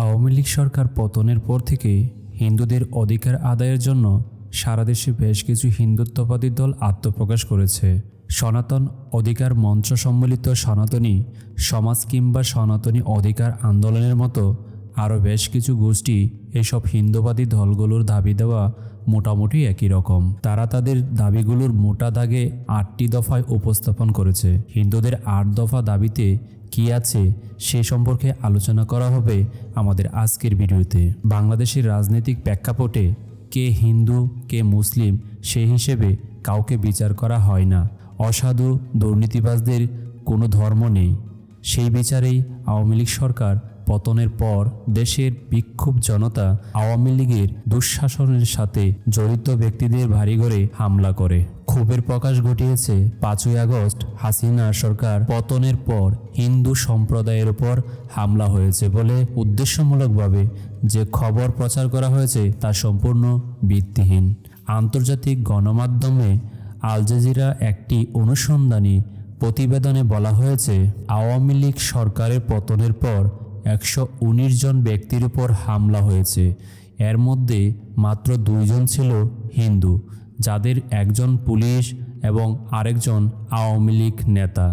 আওয়ামী লীগ সরকার পতনের পর থেকে হিন্দুদের অধিকার আদায়ের জন্য সারা দেশে বেশ কিছু হিন্দুত্ববাদী দল আত্মপ্রকাশ করেছে। সনাতন অধিকার মঞ্চ সম্মিলিত সনাতনী সমাজ কিংবা সনাতনী অধিকার আন্দোলনের মতো আরও বেশ কিছু গোষ্ঠী এসব হিন্দুবাদী দলগুলোর দাবি দেওয়া মোটামুটি একই রকম। তারা তাদের দাবিগুলোর মোটা দাগে আটটি দফায় উপস্থাপন করেছে। হিন্দুদের আট দফা দাবিতে কি আছে সে সম্পর্কে আলোচনা করা হবে আমাদের আজকের ভিডিওতে। বাংলাদেশের রাজনৈতিক প্রেক্ষাপটে কে হিন্দু, কে মুসলিম সেই হিসেবে কাউকে বিচার করা হয় না। অসাধু দুর্নীতিবাজদের কোনো ধর্ম নেই। সেই বিচারেই আওয়ামী লীগ সরকার পতনের পর দেশের বিক্ষোভ জনতা আওয়ামী লীগের দুঃশাসনের সাথে জড়িত ব্যক্তিদের ভারী বাড়িঘরে হামলা করে। ক্ষোভের প্রকাশ ঘটিয়েছে পাঁচই আগস্ট হাসিনা সরকার পতনের পর হিন্দু সম্প্রদায়ের উপর হামলা হয়েছে বলে উদ্দেশ্যমূলকভাবে যে খবর প্রচার করা হয়েছে তা সম্পূর্ণ ভিত্তিহীন। আন্তর্জাতিক গণমাধ্যমে আল জাজিরা একটি অনুসন্ধানী প্রতিবেদনে বলা হয়েছে, আওয়ামী লীগ সরকারের পতনের পর একশো উনিশ জন ব্যক্তির উপর হামলা হয়েছে। এর মধ্যে মাত্র দুইজন ছিল হিন্দু, যাদের একজন পুলিশ এবং আরেকজন আওয়ামী লীগ নেতা।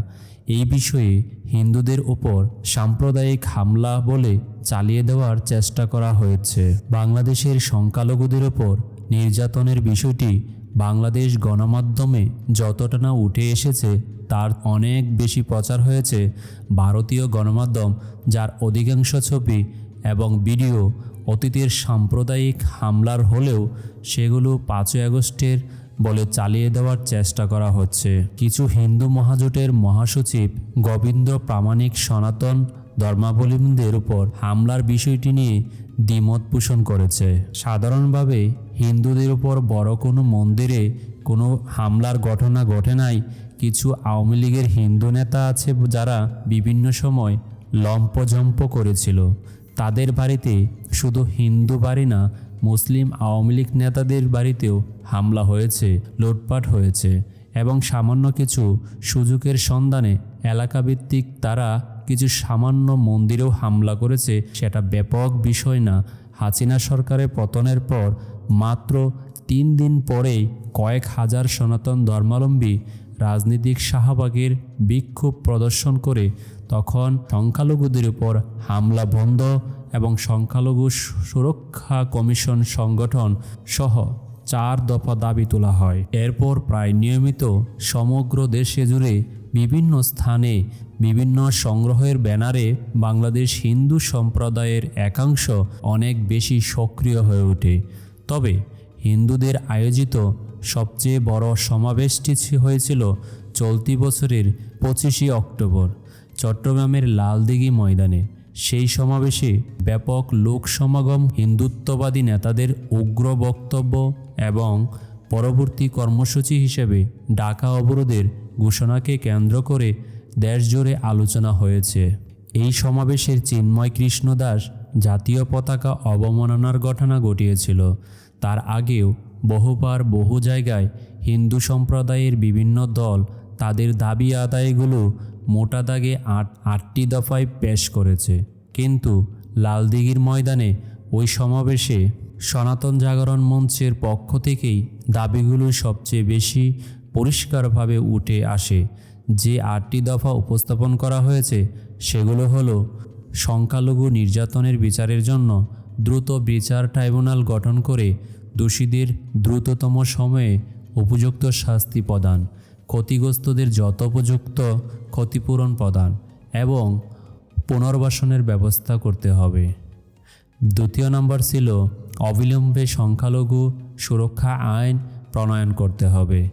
এই বিষয়ে হিন্দুদের ওপর সাম্প্রদায়িক হামলা বলে চালিয়ে দেওয়ার চেষ্টা করা হয়েছে। বাংলাদেশের সংখ্যালঘুদের ওপর নির্যাতনের বিষয়টি বাংলাদেশ গণমাধ্যমে যতটা না উঠে এসেছে, তার অনেক বেশি প্রচার হয়েছে ভারতীয় গণমাধ্যম, যার অধিকাংশ ছবি এবং ভিডিও অতীতের সাম্প্রদায়িক হামলার হলেও সেগুলো পাঁচই আগস্টের বলে চালিয়ে দেওয়ার চেষ্টা করা হচ্ছে। কিছু হিন্দু মহাজোটের মহাসচিব গোবিন্দ প্রামাণিক সনাতন ধর্মাবলম্বীদের উপর হামলার বিষয়টি নিয়ে দ্বিমত পোষণ করেছে। সাধারণভাবে হিন্দুদের উপর বড় কোনো মন্দিরে কোনো হামলার ঘটনা ঘটে নাই। কিছু আওয়ামী লীগের হিন্দু নেতা আছে যারা বিভিন্ন সময় লম্পঝম্প করেছিল। তাদের বাড়িতে শুধু হিন্দু বাড়ি না, মুসলিম আওয়ামী লীগ নেতাদের বাড়িতেও হামলা হয়েছে, লুটপাট হয়েছে এবং সামান্য কিছু সুযোগের সন্ধানে এলাকাভিত্তিক তারা কিছু সামান্য মন্দিরেও হামলা করেছে সেটা ব্যাপক বিষয় না। হাসিনা সরকারের পতনের পর মাত্র তিন দিন পরেই কয়েক হাজার সনাতন ধর্মাবলম্বী রাজনীতিক শাহবাগের বিক্ষোভ প্রদর্শন করে তখন সংখ্যালঘুদের উপর হামলা বন্ধ এবং সংখ্যালঘু সুরক্ষা কমিশন সংগঠন সহ চার দফা দাবি তোলা হয়। এরপর প্রায় নিয়মিত সমগ্র দেশে জুড়ে বিভিন্ন স্থানে বিভিন্ন সংগ্রহের ব্যানারে বাংলাদেশ হিন্দু সম্প্রদায়ের একাংশ অনেক বেশি সক্রিয় হয়ে ওঠে। তবে হিন্দুদের আয়োজিত সবচেয়ে বড় সমাবেশটি হয়েছিল চলতি বছরের পঁচিশে অক্টোবর চট্টগ্রামের লালদিঘি ময়দানে। সেই সমাবেশে ব্যাপক লোক সমাগম, হিন্দুত্ববাদী নেতাদের উগ্র বক্তব্য এবং পরবর্তী কর্মসূচি হিসেবে ঢাকা অবরোধের ঘোষণাকে কেন্দ্র করে দেশজুড়ে আলোচনা হয়েছে। এই সমাবেশের চিন্ময় কৃষ্ণ দাস জাতীয় পতাকা অবমাননার ঘটনা ঘটিয়েছিল। তার আগেও বহুবার বহু জায়গায় হিন্দু সম্প্রদায়ের বিভিন্ন দল তাদের দাবি আদায়গুলো মোটা দাগে আট আটটি দফায় পেশ করেছে। কিন্তু লালদিঘির ময়দানে ওই সমাবেশে সনাতন জাগরণ মঞ্চের পক্ষ থেকেই দাবিগুলো সবচেয়ে বেশি পরিষ্কারভাবে উঠে আসে। যে আটটি দফা উপস্থাপন করা হয়েছে, সেগুলো হলো সংখ্যালঘু নির্যাতনের বিচারের জন্য দ্রুত বিচার ট্রাইব্যুনাল গঠন করে দোষীদের দ্রুততম সময়ে উপযুক্ত শাস্তি প্রদান, ক্ষতিগ্রস্তদের যথোপযুক্ত ক্ষতিপূরণ প্রদান এবং পুনর্বাসনের ব্যবস্থা করতে হবে। দ্বিতীয় নম্বর ছিল অবিলম্বে সংখ্যালঘু সুরক্ষা আইন প্রণয়ন করতে হবে।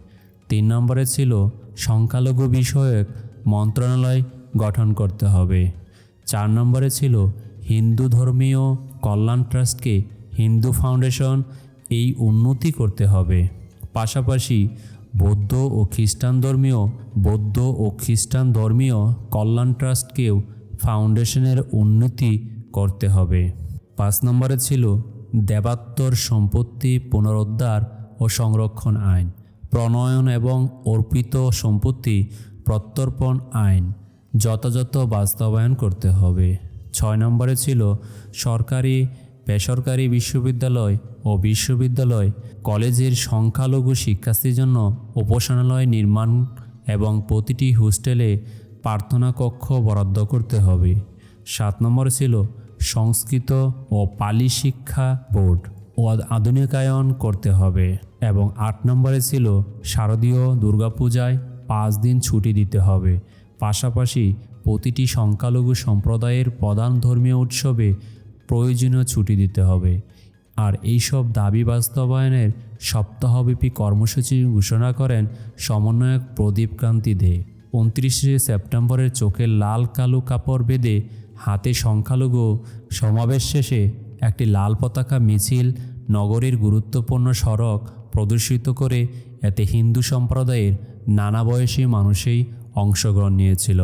তিন নম্বরে ছিল সংখ্যালঘু বিষয়ক মন্ত্রণালয় গঠন করতে হবে। চার নম্বরে ছিল হিন্দু ধর্মীয় কল্যাণ ট্রাস্টকে হিন্দু ফাউন্ডেশন এই উন্নতি করতে হবে। পাশাপাশি বৌদ্ধ ও খ্রিস্টান ধর্মীয়, বৌদ্ধ ও খ্রিস্টান ধর্মীয় কল্যাণ ট্রাস্টকেও ফাউন্ডেশনের উন্নতি করতে হবে। পাঁচ নম্বরে ছিল দেবাত্তর সম্পত্তি পুনরুদ্ধার ও সংরক্ষণ আইন। প্রণয়ন এবং অর্পিত সম্পত্তি প্রত্যর্পণ আইন যথাযথ বাস্তবায়ন করতে হবে। ছয় নম্বরে ছিল সরকারি, বেসরকারি বিশ্ববিদ্যালয় ও বিশ্ববিদ্যালয় কলেজের সংখ্যালঘু শিক্ষার্থীর জন্য উপাসনালয় নির্মাণ এবং প্রতিটি হোস্টেলে প্রার্থনা কক্ষ বরাদ্দ করতে হবে। সাত নম্বরে ছিল সংস্কৃত ও পালি শিক্ষা বোর্ড। ও আধুনিকায়ন করতে হবে এবং আট নম্বরে ছিল শারদীয় দুর্গাপূজায় পাঁচ দিন ছুটি দিতে হবে। পাশাপাশি প্রতিটি সংখ্যালঘু সম্প্রদায়ের প্রধান ধর্মীয় উৎসবে প্রয়োজনীয় ছুটি দিতে হবে। আর এইসব দাবি বাস্তবায়নের সপ্তাহব্যাপী কর্মসূচি ঘোষণা করেন সমন্বয়ক প্রদীপ কান্তি দে। উনত্রিশে সেপ্টেম্বরের চোখে লাল কালো কাপড় বেঁধে হাতে সংখ্যালঘু সমাবেশ শেষে একটি লাল পতাকা মিছিল নগরীর গুরুত্বপূর্ণ সড়ক প্রদর্শিত করে এতে হিন্দু সম্প্রদায়ের নানা বয়সী মানুষেই অংশগ্রহণ নিয়েছিল।